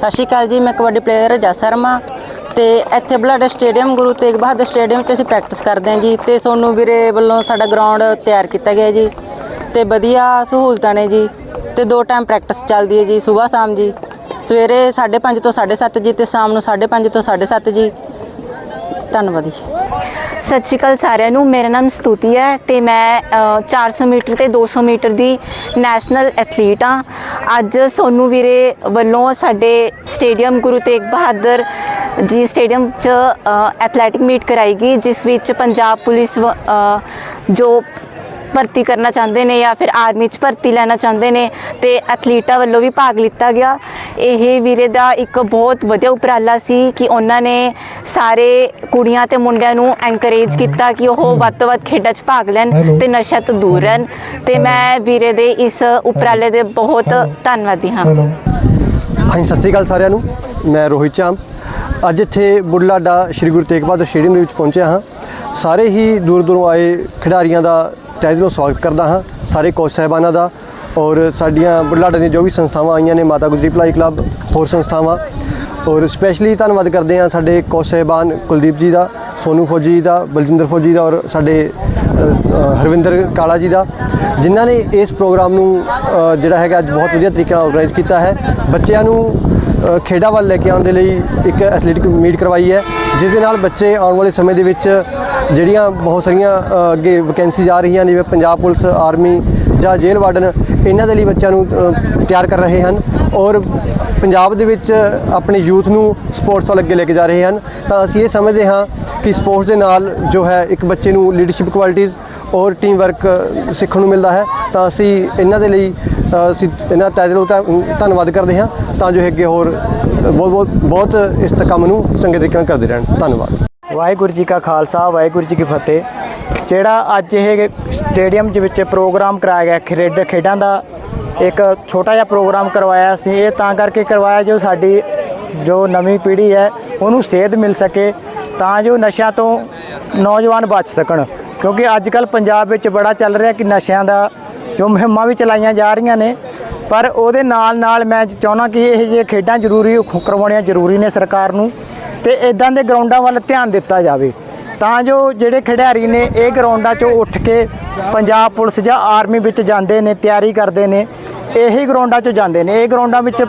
ਸਤਿ ਸ਼੍ਰੀ ਅਕਾਲ ਜੀ, ਮੈਂ ਕਬੱਡੀ ਪਲੇਅਰ ਰਜਾ ਸ਼ਰਮਾ ਤੇ ਇੱਥੇ ਬਲਾਡਾ ਸਟੇਡੀਅਮ, ਗੁਰੂ ਤੇਗ ਬਹਾਦਰ ਸਟੇਡੀਅਮ 'ਚ ਅਸੀਂ ਪ੍ਰੈਕਟਿਸ ਕਰਦੇ ਹਾਂ ਜੀ ਤੇ ਸੋਨੂ ਵੀਰੇ ਵੱਲੋਂ ਸਾਡਾ ਗਰਾਊਂਡ ਤਿਆਰ ਕੀਤਾ ਗਿਆ ਜੀ ਤੇ ਵਧੀਆ ਸਹੂਲਤਾਂ ਨੇ ਜੀ ਤੇ ਦੋ ਟਾਈਮ ਪ੍ਰੈਕਟਿਸ ਚੱਲਦੀ ਹੈ ਜੀ, ਸਵੇਰ ਸ਼ਾਮ ਜੀ ਸਵੇਰੇ 5:30 ਤੋਂ 7:30 ਜੀ ਤੇ ਸ਼ਾਮ ਨੂੰ 5:30 ਤੋਂ 7:30 ਜੀ ਧੰਨਵਾਦ ਜੀ। ਸਤਿ ਸ਼੍ਰੀ ਅਕਾਲ ਸਾਰਿਆਂ ਨੂੰ ਮੇਰਾ ਨਾਮ ਸਤੂਤੀ ਹੈ ਤੇ ਮੈਂ ਅ, 400 ਮੀਟਰ ਤੇ 200 ਮੀਟਰ ਦੀ ਨੈਸ਼ਨਲ ਐਥਲੀਟ ਹਾਂ। ਅੱਜ ਸੋਨੂ ਵੀਰੇ ਵੱਲੋਂ ਸਾਡੇ ਸਟੇਡੀਅਮ ਗੁਰੂ ਤੇਗ ਬਹਾਦਰ ਜੀ ਸਟੇਡੀਅਮ 'ਚ ਐਥਲੈਟਿਕ ਮੀਟ ਕਰਾਈ ਗਈ ਜਿਸ ਵਿੱਚ ਪੰਜਾਬ ਪੁਲਿਸ ਵ- ਜੋ ਭਰਤੀ ਕਰਨਾ ਚਾਹੁੰਦੇ ਨੇ ਜਾਂ ਫਿਰ ਆਰਮੀ 'ਚ ਭਰਤੀ ਲੈਣਾ ਚਾਹੁੰਦੇ ਨੇ ਤੇ ਐਥਲੀਟਾਂ ਵੱਲੋਂ ਵੀ ਭਾਗ ਲਿੱਤਾ ਗਿਆ। ਇਹ ਵੀਰੇ ਦਾ ਇੱਕ ਬਹੁਤ ਵਧੀਆ ਉਪਰਾਲਾ ਸੀ ਕਿ ਉਹਨਾਂ ਨੇ ਸਾਰੇ ਕੁੜੀਆਂ ਤੇ ਮੁੰਡਿਆਂ ਨੂੰ ਐਨਕਰੇਜ ਕੀਤਾ ਕਿ ਉਹ ਵੱਧ ਤੋਂ ਵੱਧ ਖੇਡਾਂ 'ਚ ਭਾਗ ਲੈਣ ਤੇ ਨਸ਼ਾ ਤੋਂ ਦੂਰ ਰਹਿਣ। ਤੇ ਮੈਂ ਵੀਰੇ ਦੇ ਇਸ ਉਪਰਾਲੇ ਦੇ ਬਹੁਤ ਧੰਨਵਾਦੀ ਹਾਂ। ਹਾਂਜੀ ਸਤਿ ਸ੍ਰੀ ਅਕਾਲ ਸਾਰਿਆਂ ਨੂੰ। ਮੈਂ ਰੋਹਿਤ ਚਾਮ। ਅੱਜ ਇੱਥੇ ਬੁਢਲਾਡਾ ਸ਼੍ਰੀ ਗੁਰੂ ਤੇਗ ਬਹਾਦਰ ਸਟੇਡੀਅਮ ਦੇ ਵਿੱਚ ਪਹੁੰਚਿਆ ਹਾਂ। ਸਾਰੇ ਹੀ ਦੂਰ ਦੂਰੋਂ ਆਏ ਖਿਡਾਰੀਆਂ ਦਾ ਤਹਿ ਦਿਲੋਂ ਸਵਾਗਤ ਕਰਦਾ ਹਾਂ। ਸਾਰੇ ਕੋਚ ਸਾਹਿਬਾਨਾਂ ਦਾ ਔਰ ਸਾਡੀਆਂ ਬੁਢਲਾਡਾ ਦੀਆਂ ਜੋ ਵੀ ਸੰਸਥਾਵਾਂ ਆਈਆਂ ਨੇ ਮਾਤਾ ਗੁਜਰੀ ਭਲਾਈ ਕਲੱਬ, ਹੋਰ ਸੰਸਥਾਵਾਂ। ਔਰ ਸਪੈਸ਼ਲੀ ਧੰਨਵਾਦ ਕਰਦੇ ਹਾਂ ਸਾਡੇ ਕੋਚ ਸਾਹਿਬਾਨ ਕੁਲਦੀਪ ਜੀ ਦਾ, ਸੋਨੂ ਫੌਜੀ ਦਾ, ਬਲਜਿੰਦਰ ਫੌਜੀ ਦਾ ਔਰ ਸਾਡੇ ਹਰਵਿੰਦਰ ਕਾਲਾ ਜੀ ਦਾ, ਜਿਨ੍ਹਾਂ ਨੇ ਇਸ ਪ੍ਰੋਗਰਾਮ ਨੂੰ ਜਿਹੜਾ ਹੈਗਾ ਅੱਜ ਬਹੁਤ ਵਧੀਆ ਤਰੀਕੇ ਨਾਲ ਆਰਗੇਨਾਈਜ਼ ਕੀਤਾ ਹੈ। ਬੱਚਿਆਂ ਨੂੰ ਖੇਡਾਂ ਵੱਲ ਲੈ ਕੇ ਆਉਣ ਦੇ ਲਈ ਇੱਕ ਐਥਲੈਟਿਕ ਮੀਟ ਕਰਵਾਈ ਹੈ, ਜਿਸ ਦੇ ਨਾਲ ਬੱਚੇ ਆਉਣ ਵਾਲੇ ਸਮੇਂ ਦੇ ਵਿੱਚ ਜਿਹੜੀਆਂ ਬਹੁਤ ਸਾਰੀਆਂ ਅੱਗੇ ਵੈਕੈਂਸੀਜ਼ ਆ ਰਹੀਆਂ ਨੇ, ਜਿਵੇਂ ਪੰਜਾਬ ਪੁਲਿਸ ਆਰਮੀ ਜਾਂ ਜੇਲ੍ਹ ਵਾਰਡਨ ਇਹਨਾਂ ਦੇ ਲਈ ਬੱਚਿਆਂ ਨੂੰ ਤਿਆਰ ਕਰ ਰਹੇ ਹਨ ਔਰ ਪੰਜਾਬ ਦੇ ਵਿੱਚ ਆਪਣੇ ਯੂਥ ਨੂੰ ਸਪੋਰਟਸ ਵੱਲ ਅੱਗੇ ਲੈ ਕੇ ਜਾ ਰਹੇ ਹਨ। ਤਾਂ ਅਸੀਂ ਇਹ ਸਮਝਦੇ ਹਾਂ ਕਿ ਸਪੋਰਟਸ ਦੇ ਨਾਲ ਜੋ ਹੈ ਇੱਕ ਬੱਚੇ ਨੂੰ ਲੀਡਰਸ਼ਿਪ ਕੁਆਲਿਟੀਜ਼ ਔਰ ਟੀਮ ਵਰਕ ਸਿੱਖਣ ਨੂੰ ਮਿਲਦਾ ਹੈ। ਤਾਂ ਅਸੀਂ ਇਹਨਾਂ ਦੇ ਲਈ ਅਸੀਂ ਇਹਨਾਂ ਤਹਿ ਧੰਨਵਾਦ ਕਰਦੇ ਹਾਂ ਤਾਂ ਜੋ ਇਹ ਅੱਗੇ ਹੋਰ ਬਹੁਤ ਬਹੁਤ ਬਹੁਤ ਇਸ ਕੰਮ ਨੂੰ ਚੰਗੇ ਤਰੀਕੇ ਨਾਲ ਕਰਦੇ ਰਹਿਣ। ਧੰਨਵਾਦ। ਵਾਹਿਗੁਰੂ ਜੀ ਕਾ ਖਾਲਸਾ, ਵਾਹਿਗੁਰੂ ਜੀ ਕੀ ਫਤਿਹ। ਜਿਹੜਾ ਅੱਜ ਇਹ ਸਟੇਡੀਅਮ ਦੇ ਵਿੱਚ ਪ੍ਰੋਗਰਾਮ ਕਰਾਇਆ ਗਿਆ, ਖੇਡ, ਖੇਡਾਂ ਦਾ ਇੱਕ ਛੋਟਾ ਜਿਹਾ ਪ੍ਰੋਗਰਾਮ ਕਰਵਾਇਆ ਸੀ, ਇਹ ਤਾਂ ਕਰਕੇ ਕਰਵਾਇਆ ਜੋ ਸਾਡੀ ਜੋ ਨਵੀਂ ਪੀੜ੍ਹੀ ਹੈ, ਉਹਨੂੰ ਸੇਧ ਮਿਲ ਸਕੇ ਤਾਂ ਜੋ ਨਸ਼ਿਆਂ ਤੋਂ ਨੌਜਵਾਨ ਬਚ ਸਕਣ। ਕਿਉਂਕਿ ਅੱਜ ਕੱਲ ਪੰਜਾਬ ਵਿੱਚ ਬੜਾ ਚੱਲ ਰਿਹਾ ਕਿ ਨਸ਼ਿਆਂ ਦਾ ਜੋ ਮੁਹਿੰਮਾਂ ਵੀ ਚਲਾਈਆਂ ਜਾ ਰਹੀਆਂ ਨੇ, ਪਰ ਉਹਦੇ ਨਾਲ ਨਾਲ ਮੈਂ ਚਾਹੁੰਦਾ ਕਿ ਇਹ ਜੇ ਖੇਡਾਂ ਜ਼ਰੂਰੀ ਕਰਵਾਉਣੀਆਂ ਜ਼ਰੂਰੀ ਨੇ ਸਰਕਾਰ ਨੂੰ ਤੇ ਇਦਾਂ ਦੇ ਗਰਾਊਂਡਾਂ ਵੱਲ ਧਿਆਨ ਦਿੱਤਾ ਜਾਵੇ। ਤਾਂ ਜੋ ਜਿਹੜੇ ਖਿਡਾਰੀ ਨੇ ਇਹ ਗਰਾਊਂਡਾਂ 'ਚੋਂ ਉੱਠ ਕੇ ਪੰਜਾਬ ਪੁਲਿਸ ਜਾਂ ਆਰਮੀ ਵਿੱਚ ਜਾਂਦੇ ਨੇ, ਤਿਆਰੀ ਕਰਦੇ ਨੇ, ਇਹੀ ਗਰਾਊਂਡਾਂ 'ਚੋਂ ਜਾਂਦੇ ਨੇ। ਇਹ ਗਰਾਊਂਡਾਂ ਵਿੱਚ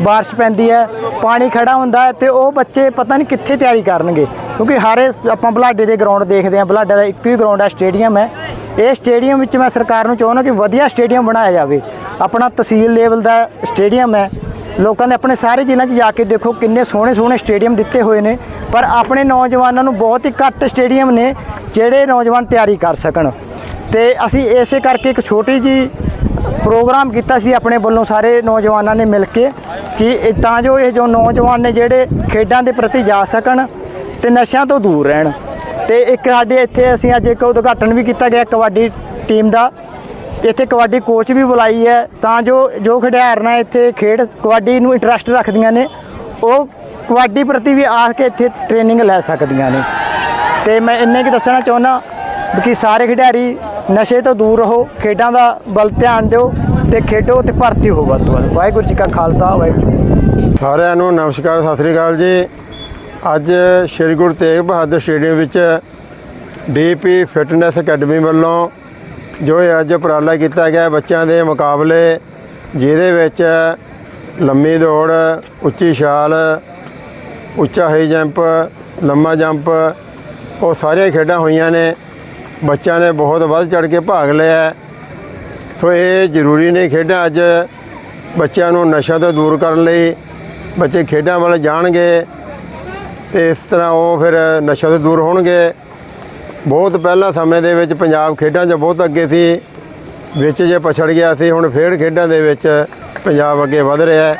ਬਾਰਿਸ਼ ਪੈਂਦੀ ਹੈ, ਪਾਣੀ ਖੜਾ ਹੁੰਦਾ ਹੈ ਤੇ ਉਹ ਬੱਚੇ ਪਤਾ ਨਹੀਂ ਕਿੱਥੇ ਤਿਆਰੀ ਕਰਨਗੇ। ਕਿਉਂਕਿ ਹਾਰੇ ਆਪਾਂ ਬਲਾਡੇ ਦੇ ਗਰਾਊਂਡ ਦੇਖਦੇ ਹਾਂ, ਬਲਾਡੇ ਦਾ ਇੱਕੋ ਹੀ ਗਰਾਊਂਡ ਹੈ, ਸਟੇਡੀਅਮ ਹੈ। ਇਹ ਸਟੇਡੀਅਮ ਵਿੱਚ ਮੈਂ ਸਰਕਾਰ ਨੂੰ ਚਾਹੁੰਦਾ ਕਿ ਵਧੀਆ ਸਟੇਡੀਅਮ ਬਣਾਇਆ ਜਾਵੇ। ਆਪਣਾ ਤਹਿਸੀਲ ਲੈਵਲ ਦਾ ਸਟੇਡੀਅਮ ਹੈ ਲੋਕਾਂ ਦੇ ਆਪਣੇ ਸਾਰੇ ਜ਼ਿਲ੍ਹਿਆਂ 'ਚ ਜਾ ਕੇ ਦੇਖੋ ਕਿੰਨੇ ਸੋਹਣੇ ਸੋਹਣੇ ਸਟੇਡੀਅਮ ਦਿੱਤੇ ਹੋਏ ਨੇ, ਪਰ ਆਪਣੇ ਨੌਜਵਾਨਾਂ ਨੂੰ ਬਹੁਤ ਹੀ ਘੱਟ ਸਟੇਡੀਅਮ ਨੇ ਜਿਹੜੇ ਨੌਜਵਾਨ ਤਿਆਰੀ ਕਰ ਸਕਣ। ਤੇ ਅਸੀਂ ਇਸੇ ਕਰਕੇ ਇੱਕ ਛੋਟੀ ਜੀ ਪ੍ਰੋਗਰਾਮ ਕੀਤਾ ਸੀ ਆਪਣੇ ਵੱਲੋਂ ਸਾਰੇ ਨੌਜਵਾਨਾਂ ਨੇ ਮਿਲ ਕੇ ਕਿ ਤਾਂ ਜੋ ਇਹ ਜੋ ਨੌਜਵਾਨ ਨੇ ਜਿਹੜੇ ਖੇਡਾਂ ਦੇ ਪ੍ਰਤੀ ਜਾ ਸਕਣ ਤੇ ਨਸ਼ਿਆਂ ਤੋਂ ਦੂਰ ਰਹਿਣ। ਤੇ ਇੱਕ ਸਾਡੇ ਇੱਥੇ ਅਸੀਂ ਅੱਜ ਇੱਕ ਉਦਘਾਟਨ ਵੀ ਕੀਤਾ ਗਿਆ ਕਬੱਡੀ ਟੀਮ ਦਾ। ਇੱਥੇ ਕਬੱਡੀ ਕੋਚ ਵੀ ਬੁਲਾਈ ਹੈ, ਤਾਂ ਜੋ ਜੋ ਖਿਡਾਰਨਾਂ ਇੱਥੇ ਖੇਡ ਕਬੱਡੀ ਨੂੰ ਇੰਟਰਸਟ ਰੱਖਦੀਆਂ ਨੇ, ਉਹ ਕਬੱਡੀ ਪ੍ਰਤੀ ਵੀ ਆ ਕੇ ਇੱਥੇ ਟ੍ਰੇਨਿੰਗ ਲੈ ਸਕਦੀਆਂ ਨੇ। ਤੇ ਮੈਂ ਇੰਨੇ ਕੀ ਦੱਸਣਾ ਚਾਹੁੰਦਾ ਕਿ ਸਾਰੇ ਖਿਡਾਰੀ ਨਸ਼ੇ ਤੋਂ ਦੂਰ ਰਹੋ, ਖੇਡਾਂ ਦਾ ਬਲ ਧਿਆਨ ਦਿਓ ਤੇ ਖੇਡੋ ਤੇ ਭਰਤੀ ਹੋ ਵੱਧ ਤੋਂ ਵੱਧ। ਵਾਹਿਗੁਰੂ ਜੀ ਕਾ ਖਾਲਸਾ, ਵਾਹਿਗੁਰੂ ਜੀ ਸਾਰਿਆਂ ਨੂੰ ਨਮਸਕਾਰ, ਸਤਿ ਸ੍ਰੀ ਅਕਾਲ ਜੀ। ਅੱਜ ਸ਼੍ਰੀ ਗੁਰੂ ਤੇਗ ਬਹਾਦਰ ਸਟੇਡੀਅਮ ਵਿੱਚ ਡੀਪੀ ਫਿਟਨੈਸ ਅਕੈਡਮੀ ਵੱਲੋਂ ਜੋ ਇਹ ਅੱਜ ਉਪਰਾਲਾ ਕੀਤਾ ਗਿਆ ਬੱਚਿਆਂ ਦੇ ਮੁਕਾਬਲੇ, ਜਿਹਦੇ ਵਿੱਚ ਲੰਮੀ ਦੌੜ, ਉੱਚੀ ਛਾਲ, ਉੱਚਾ ਹਾਈ ਜੰਪ, ਲੰਮਾ ਜੰਪ, ਉਹ ਸਾਰੀਆਂ ਖੇਡਾਂ ਹੋਈਆਂ ਨੇ। ਬੱਚਿਆਂ ਨੇ ਬਹੁਤ ਵੱਧ ਚੜ ਕੇ ਭਾਗ ਲਿਆ ਸੋ ਇਹ ਜ਼ਰੂਰੀ ਨਹੀਂ ਖੇਡਾਂ ਅੱਜ ਬੱਚਿਆਂ ਨੂੰ ਨਸ਼ਾ ਤੋਂ ਦੂਰ ਕਰਨ ਲਈ ਬੱਚੇ ਖੇਡਾਂ ਵੱਲ ਜਾਣਗੇ। ਤੇ ਇਸ ਤਰ੍ਹਾਂ ਉਹ ਫਿਰ ਨਸ਼ਾ ਤੋਂ ਦੂਰ ਹੋਣਗੇ। ਬਹੁਤ ਪਹਿਲਾਂ ਸਮੇਂ ਦੇ ਵਿੱਚ ਪੰਜਾਬ ਖੇਡਾਂ 'ਚ ਬਹੁਤ ਅੱਗੇ ਸੀ। ਵਿੱਚ ਜੇ ਪਛੜ ਗਿਆ ਸੀ, ਹੁਣ ਫੇਰ ਖੇਡਾਂ ਦੇ ਵਿੱਚ ਪੰਜਾਬ ਅੱਗੇ ਵਧ ਰਿਹਾ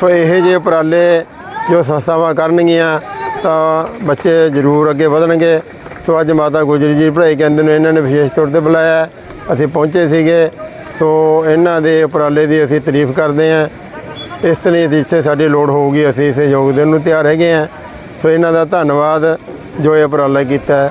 ਸੋ ਇਹੋ ਜਿਹੇ ਉਪਰਾਲੇ ਜੋ ਸੰਸਥਾਵਾਂ ਕਰਨਗੀਆਂ, ਤਾਂ ਬੱਚੇ ਜ਼ਰੂਰ ਅੱਗੇ ਵਧਣਗੇ। ਸੋ ਅੱਜ ਮਾਤਾ ਗੁਜਰੀ ਜੀ ਪੜ੍ਹਾਈ ਕੇਂਦਰ ਨੂੰ ਇਹਨਾਂ ਨੇ ਵਿਸ਼ੇਸ਼ ਤੌਰ ਤੇ ਬੁਲਾਇਆ ਅਸੀਂ ਪਹੁੰਚੇ ਸੀਗੇ। ਸੋ ਇਹਨਾਂ ਦੇ ਉਪਰਾਲੇ ਦੀ ਅਸੀਂ ਤਾਰੀਫ ਕਰਦੇ ਹਾਂ। ਇਸ ਤਰ੍ਹਾਂ ਜਿੱਥੇ ਸਾਡੀ ਲੋੜ ਹੋਊਗੀ, ਅਸੀਂ ਇਸੇ ਯੋਗਦਾਨ ਨੂੰ ਤਿਆਰ ਹੈਗੇ ਹਾਂ। ਸੋ ਇਹਨਾਂ ਦਾ ਧੰਨਵਾਦ ਜੋ ਇਹ ਉਪਰਾਲਾ ਕੀਤਾ